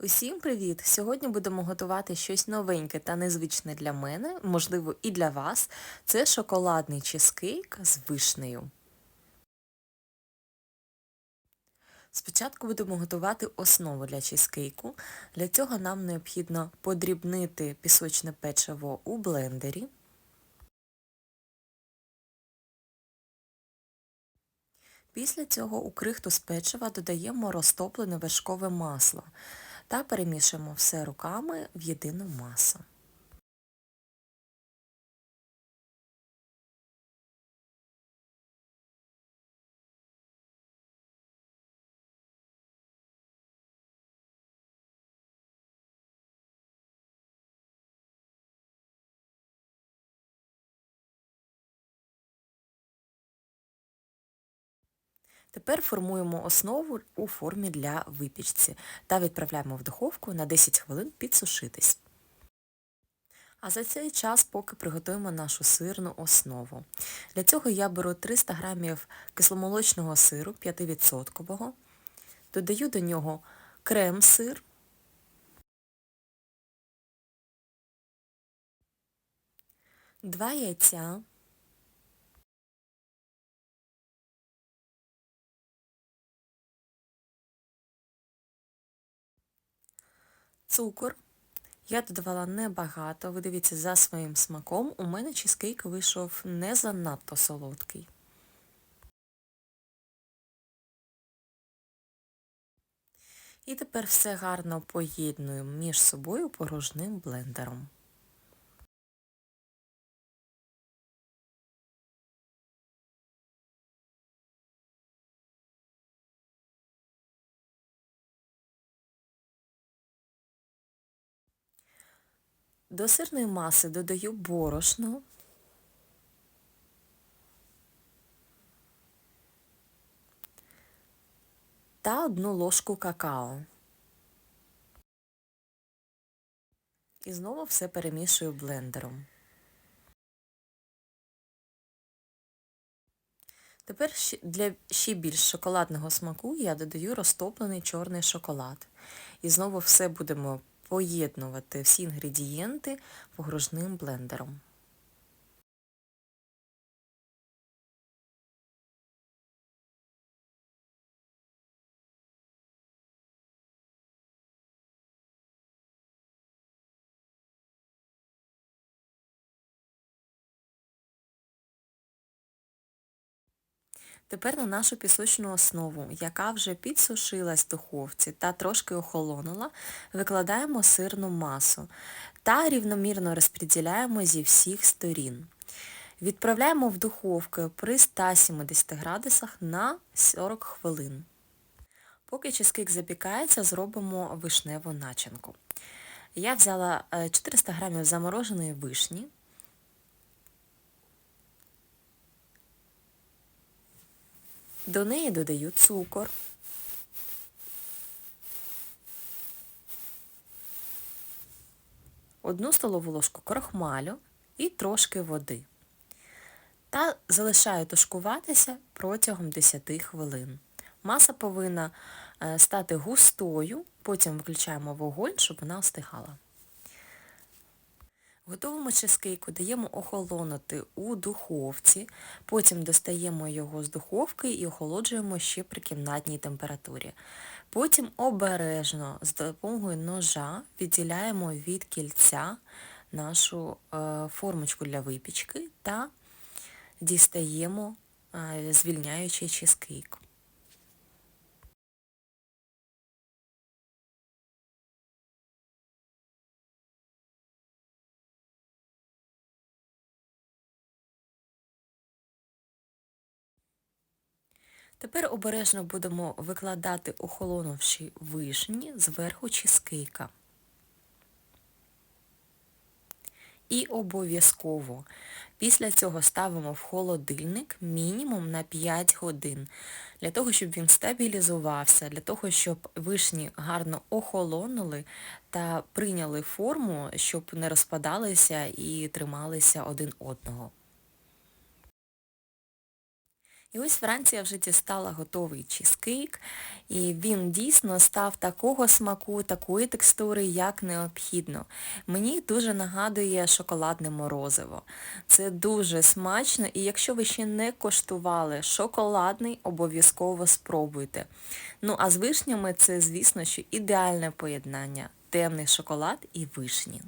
Усім привіт! Сьогодні будемо готувати щось новеньке та незвичне для мене, можливо, і для вас. Це шоколадний чизкейк з вишнею. Спочатку будемо готувати основу для чизкейку. Для цього нам необхідно подрібнити пісочне печиво у блендері. Після цього у крихту з печива додаємо розтоплене вершкове масло та перемішуємо все руками в єдину масу. Тепер формуємо основу у формі для випічці та відправляємо в духовку на 10 хвилин підсушитись. А за цей час поки приготуємо нашу сирну основу. Для цього я беру 300 г кисломолочного сиру 5%, додаю до нього крем-сир, два яйця, цукор. Я додавала небагато, ви дивіться, за своїм смаком. У мене чизкейк вийшов не занадто солодкий. І тепер все гарно поєднуємо між собою порожним блендером. До сирної маси додаю борошно. Та одну ложку какао. І знову все перемішую блендером. Тепер для ще більш шоколадного смаку я додаю розтоплений чорний шоколад. І знову все будемо поєднувати всі інгредієнти погружним блендером. Тепер на нашу пісочну основу, яка вже підсушилась в духовці та трошки охолонула, викладаємо сирну масу та рівномірно розподіляємо зі всіх сторін. Відправляємо в духовку при 170 градусах на 40 хвилин. Поки чизкейк запікається, зробимо вишневу начинку. Я взяла 400 е, г замороженої вишні, До неї додаю цукор, одну столову ложку крохмалю і трошки води. Та залишаю тушкуватися протягом 10 хвилин. Маса повинна е, стати густою, потім виключаємо вогонь, щоб вона остигала. Готовимо чизкейку даємо охолонути у духовці, потім достаємо його з духовки і охолоджуємо ще при кімнатній температурі. Потім обережно з допомогою ножа відділяємо від кільця нашу е, формочку для випічки та дістаємо е, звільняючий чизкейк. Тепер обережно будемо викладати охолонувші вишні зверху чизкейка. І обов'язково після цього ставимо в холодильник мінімум на 5 годин, для того, щоб він стабілізувався, для того, щоб вишні гарно охолонули та прийняли форму, щоб не розпадалися і трималися один одного. І ось вранці я вже дістала готовий чізкейк, і він дійсно став такого смаку, такої текстури, як необхідно. Мені дуже нагадує шоколадне морозиво. Це дуже смачно, і якщо ви ще не коштували шоколадний, обов'язково спробуйте. Ну а з вишнями це, звісно, що ідеальне поєднання темний шоколад і вишні.